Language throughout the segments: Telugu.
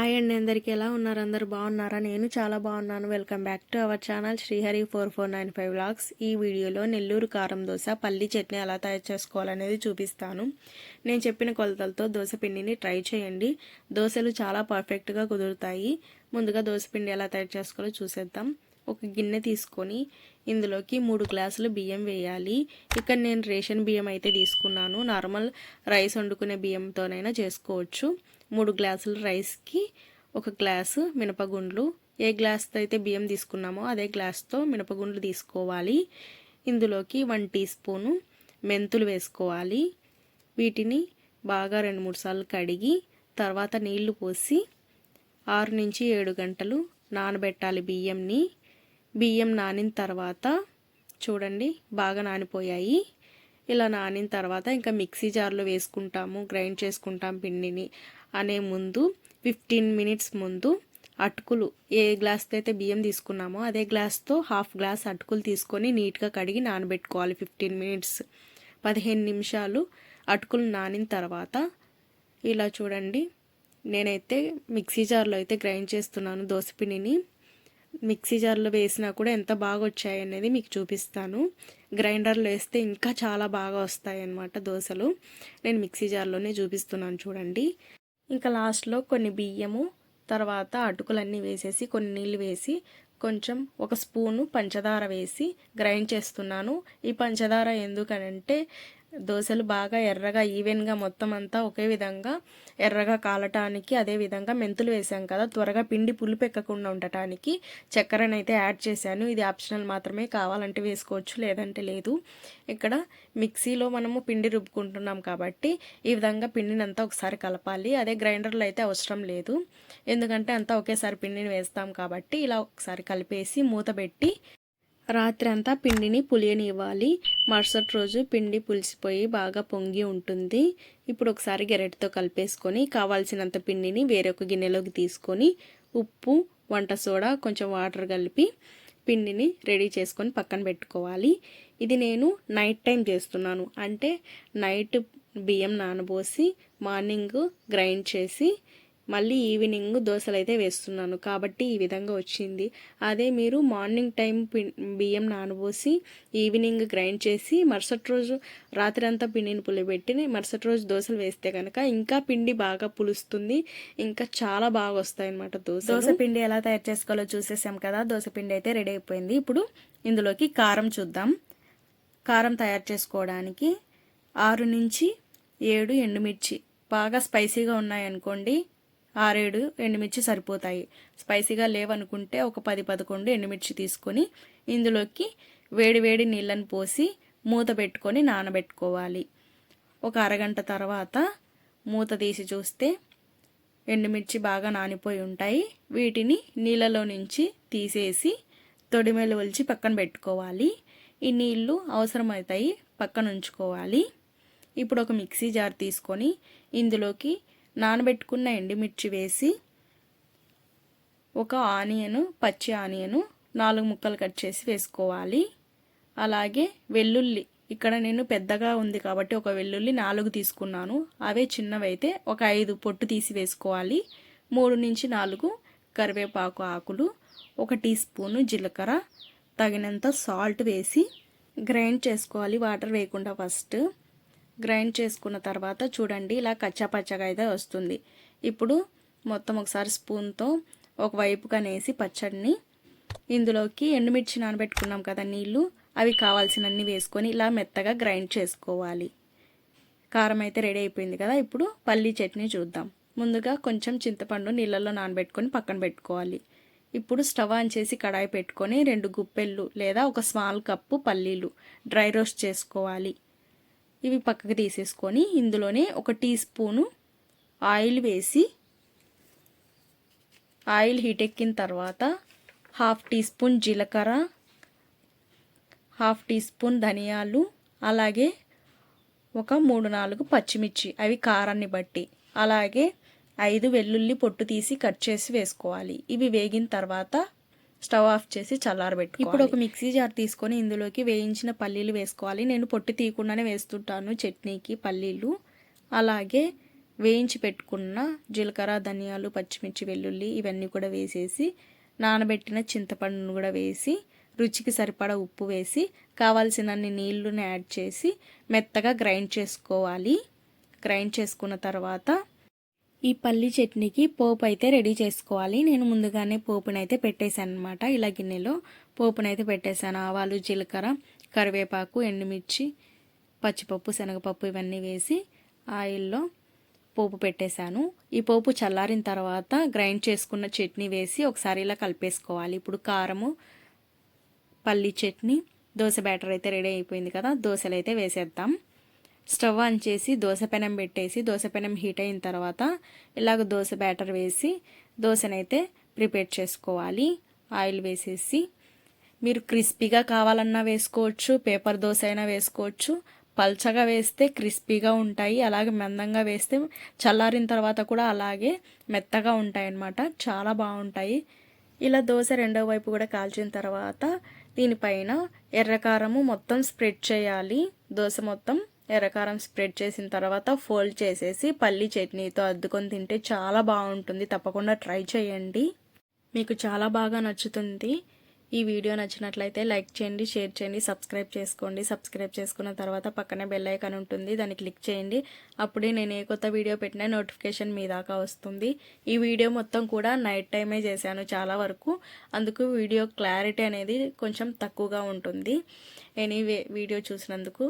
హాయ్ అండి అందరికీ. ఎలా ఉన్నారు? అందరు బాగున్నారా? నేను చాలా బాగున్నాను. Welcome back to our channel Srihari four four nine five vlogs ఈ వీడియోలో నెల్లూరు కారం దోశ పల్లి చట్నీ ఎలా తయారు చేసుకోవాలనేది చూపిస్తాను. నేను చెప్పిన కొలతలతో దోశ పిండిని ట్రై చేయండి. దోశలు చాలా పర్ఫెక్ట్గా కుదురుతాయి. ముందుగా దోశ పిండి ఎలా తయారు చేసుకోవాలో చూసేద్దాం. ఒక గిన్నె తీసుకొని ఇందులోకి మూడు గ్లాసులు బియ్యం వేయాలి. ఇక్కడ నేను రేషన్ బియ్యం అయితే తీసుకున్నాను. నార్మల్ రైస్ వండుకునే బియ్యంతోనైనా చేసుకోవచ్చు. మూడు గ్లాసులు రైస్కి ఒక గ్లాసు మినపగుండ్లు. ఏ గ్లాస్తో అయితే బియ్యం తీసుకున్నామో అదే గ్లాస్తో మినపగుండ్లు తీసుకోవాలి. ఇందులోకి వన్ టీ స్పూను మెంతులు వేసుకోవాలి. వీటిని బాగా రెండు మూడు సార్లు కడిగి తర్వాత నీళ్ళు పోసి ఆరు నుంచి ఏడు గంటలు నానబెట్టాలి బియ్యంని. బియ్యం నానిన తర్వాత చూడండి బాగా నానిపోయాయి. ఇలా నానిన తర్వాత ఇంకా మిక్సీ జార్లో వేసుకుంటాము గ్రైండ్ చేసుకుంటాం పిండిని. అనే ముందు ఫిఫ్టీన్ మినిట్స్ ముందు అటుకులు ఏ గ్లాస్తో అయితే బియ్యం తీసుకున్నామో అదే గ్లాస్తో హాఫ్ గ్లాస్ అటుకులు తీసుకొని నీట్గా కడిగి నానబెట్టుకోవాలి ఫిఫ్టీన్ మినిట్స్. పదిహేను నిమిషాలు అటుకులు నానిన తర్వాత ఇలా చూడండి నేనైతే మిక్సీ జార్లో అయితే గ్రైండ్ చేస్తున్నాను దోసపిండిని మిక్సీ జార్లో వేసినా కూడా ఎంత బాగా వచ్చాయి అనేది మీకు చూపిస్తాను. గ్రైండర్లో వేస్తే ఇంకా చాలా బాగా వస్తాయి అన్నమాట దోశలు. నేను మిక్సీ జార్లోనే చూపిస్తున్నాను చూడండి. ఇంకా లాస్ట్లో కొన్ని బియ్యము తర్వాత అటుకులన్నీ వేసేసి కొన్ని నీళ్ళు వేసి కొంచెం ఒక స్పూను పంచదార వేసి గ్రైండ్ చేస్తున్నాను. ఈ పంచదార ఎందుకనంటే దోశలు బాగా ఎర్రగా ఈవెన్గా మొత్తం అంతా ఒకే విధంగా ఎర్రగా కాలటానికి అదే విధంగా మెంతులు వేసాం కదా త్వరగా పిండి పులుపు ఎక్కకుండా ఉండటానికి చక్కెరను అయితే యాడ్ చేశాను. ఇది ఆప్షనల్ మాత్రమే కావాలంటే వేసుకోవచ్చు లేదంటే లేదు. ఇక్కడ మిక్సీలో మనము పిండి రుబ్బుకుంటున్నాం కాబట్టి ఈ విధంగా పిండిని అంతా ఒకసారి కలపాలి. అదే గ్రైండర్లో అయితే అవసరం లేదు. ఎందుకంటే అంతా ఒకేసారి పిండిని వేస్తాం కాబట్టి ఇలా ఒకసారి కలిపేసి మూత పెట్టి రాత్రి అంతా పిండిని పులియనివ్వాలి. మరుసటి రోజు పిండి పులిసిపోయి బాగా పొంగి ఉంటుంది. ఇప్పుడు ఒకసారి గెరెట్తో కలిపేసుకొని కావాల్సినంత పిండిని వేరొక గిన్నెలోకి తీసుకొని ఉప్పు వంట సోడా కొంచెం వాటర్ కలిపి పిండిని రెడీ చేసుకొని పక్కన పెట్టుకోవాలి. ఇది నేను నైట్ టైం చేస్తున్నాను. అంటే నైట్ బియ్యం నానబోసి మార్నింగ్ గ్రైండ్ చేసి మళ్ళీ ఈవినింగ్ దోశలు అయితే వేస్తున్నాను. కాబట్టి ఈ విధంగా వచ్చింది. అదే మీరు మార్నింగ్ టైం బియ్యం నానబోసి ఈవినింగ్ గ్రైండ్ చేసి మరుసటి రోజు రాత్రి అంతా పిండిని పులిపెట్టి మరుసటి రోజు దోశలు వేస్తే కనుక ఇంకా పిండి బాగా పులుస్తుంది. ఇంకా చాలా బాగా వస్తాయి అనమాట దోశ దోశ పిండి ఎలా తయారు చేసుకోవాలో చూసేసాం కదా. దోశ పిండి అయితే రెడీ అయిపోయింది. ఇప్పుడు ఇందులోకి కారం చూద్దాం. కారం తయారు చేసుకోవడానికి ఆరు నుంచి ఏడు ఎండుమిర్చి. బాగా స్పైసీగా ఉన్నాయనుకోండి. ఆరేడు ఎండుమిర్చి సరిపోతాయి. స్పైసీగా లేవనుకుంటే ఒక పది పదకొండు ఎండుమిర్చి తీసుకొని ఇందులోకి వేడివేడి నీళ్ళని పోసి మూత పెట్టుకొని నానబెట్టుకోవాలి. ఒక అరగంట తర్వాత మూత తీసి చూస్తే ఎండుమిర్చి బాగా నానిపోయి ఉంటాయి. వీటిని నీళ్ళలో నుంచి తీసేసి తొడిమెలు ఒలిచి పక్కన పెట్టుకోవాలి. ఈ నీళ్ళు అవసరమవుతాయి పక్కన ఉంచుకోవాలి. ఇప్పుడు ఒక మిక్సీ జార్ తీసుకొని ఇందులోకి నానబెట్టుకున్న ఎండుమిర్చి వేసి ఒక ఆనియను పచ్చి ఆనియను నాలుగు ముక్కలు కట్ చేసి వేసుకోవాలి. అలాగే వెల్లుల్లి ఇక్కడ నేను పెద్దగా ఉంది కాబట్టి ఒక వెల్లుల్లి నాలుగు తీసుకున్నాను. అవే చిన్నవైతే ఒక ఐదు పొట్టు తీసి వేసుకోవాలి. మూడు నుంచి నాలుగు కరివేపాకు ఆకులు ఒక టీ స్పూను జీలకర్ర తగినంత సాల్ట్ వేసి గ్రైండ్ చేసుకోవాలి వాటర్ వేయకుండా ఫస్ట్. గ్రైండ్ చేసుకున్న తర్వాత చూడండి ఇలా కచ్చాపచ్చగా అయితే వస్తుంది. ఇప్పుడు మొత్తం ఒకసారి స్పూన్తో ఒక వైపుగా పచ్చడిని ఇందులోకి ఎండుమిర్చి నానబెట్టుకున్నాం కదా నీళ్ళు అవి కావాల్సినన్ని వేసుకొని ఇలా మెత్తగా గ్రైండ్ చేసుకోవాలి. కారం అయితే రెడీ అయిపోయింది కదా ఇప్పుడు పల్లీ చట్నీ చూద్దాం. ముందుగా కొంచెం చింతపండు నీళ్ళల్లో నానబెట్టుకొని పక్కన పెట్టుకోవాలి. ఇప్పుడు స్టవ్ ఆన్ చేసి కడాయి పెట్టుకొని రెండు గుప్పెళ్ళు లేదా ఒక స్మాల్ కప్పు పల్లీలు డ్రై రోస్ట్ చేసుకోవాలి. ఇవి పక్కకి తీసేసుకొని ఇందులోనే ఒక టీ స్పూను ఆయిల్ వేసి ఆయిల్ హీట్ ఎక్కిన తర్వాత హాఫ్ టీ స్పూన్ జీలకర్ర హాఫ్ టీ స్పూన్ ధనియాలు అలాగే ఒక మూడు నాలుగు పచ్చిమిర్చి. అవి కారాన్ని బట్టి. అలాగే ఐదు వెల్లుల్లి పొట్టు తీసి కట్ చేసి వేసుకోవాలి. ఇవి వేగిన తర్వాత స్టవ్ ఆఫ్ చేసి చల్లారబెట్టు ఇప్పుడు ఒక మిక్సీ జార్ తీసుకొని ఇందులోకి వేయించిన పల్లీలు వేసుకోవాలి. నేను పొట్టి తీయకుండానే వేస్తుంటాను చట్నీకి పల్లీలు. అలాగే వేయించి పెట్టుకున్న జీలకర్ర ధనియాలు పచ్చిమిర్చి వెల్లుల్లి ఇవన్నీ కూడా వేసేసి నానబెట్టిన చింతపండును కూడా వేసి రుచికి సరిపడా ఉప్పు వేసి కావాల్సినన్ని నీళ్ళను యాడ్ చేసి మెత్తగా గ్రైండ్ చేసుకోవాలి. గ్రైండ్ చేసుకున్న తర్వాత ఈ పల్లి చట్నీకి పోపు అయితే రెడీ చేసుకోవాలి. నేను ముందుగానే పోపునైతే పెట్టేశాను అనమాట ఇలా గిన్నెలో పోపునైతే పెట్టేశాను. ఆవాలు జీలకర్ర కరివేపాకు ఎండుమిర్చి పచ్చిపప్పు శనగపప్పు ఇవన్నీ వేసి ఆయిల్లో పోపు పెట్టేశాను. ఈ పోపు చల్లారిన తర్వాత గ్రైండ్ చేసుకున్న చట్నీ వేసి ఒకసారి ఇలా కలిపేసుకోవాలి. ఇప్పుడు కారము పల్లి చట్నీ దోశ బ్యాటర్ అయితే రెడీ అయిపోయింది కదా దోశలు అయితే వేసేద్దాం. స్టవ్ ఆన్ చేసి దోశ పెనం పెట్టేసి దోశ పెనం హీట్ అయిన తర్వాత ఇలాగ దోశ బ్యాటర్ వేసి దోశనైతే ప్రిపేర్ చేసుకోవాలి. ఆయిల్ వేసేసి మీరు క్రిస్పీగా కావాలన్నా వేసుకోవచ్చు పేపర్ దోశ అయినా వేసుకోవచ్చు. పల్చగా వేస్తే క్రిస్పీగా ఉంటాయి అలాగే మందంగా వేస్తే చల్లారిన తర్వాత కూడా అలాగే మెత్తగా ఉంటాయి అన్నమాట చాలా బాగుంటాయి. ఇలా దోశ రెండో వైపు కూడా కాల్చిన తర్వాత దీనిపైన ఎర్రకారము మొత్తం స్ప్రెడ్ చేయాలి. దోశ మొత్తం ఎర్రకారం స్ప్రెడ్ చేసిన తర్వాత ఫోల్డ్ చేసేసి పల్లి చట్నీతో అద్దుకొని తింటే చాలా బాగుంటుంది. తప్పకుండా ట్రై చేయండి. మీకు చాలా బాగా నచ్చుతుంది. ఈ వీడియో నచ్చినట్లయితే లైక్ చేయండి షేర్ చేయండి సబ్స్క్రైబ్ చేసుకోండి. సబ్స్క్రైబ్ చేసుకున్న తర్వాత పక్కనే బెల్ ఐకాన్ ఉంటుంది దాన్ని క్లిక్ చేయండి. అప్పుడే నేను ఏ కొత్త వీడియో పెట్టినా నోటిఫికేషన్ మీ దాకా వస్తుంది. ఈ వీడియో మొత్తం కూడా నైట్ టైమే చేశాను చాలా వరకు. అందుకు వీడియో క్లారిటీ అనేది కొంచెం తక్కువగా ఉంటుంది. ఎనీవే వీడియో చూసినందుకు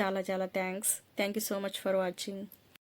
చాలా చాలా thanks. Thank you so much for watching.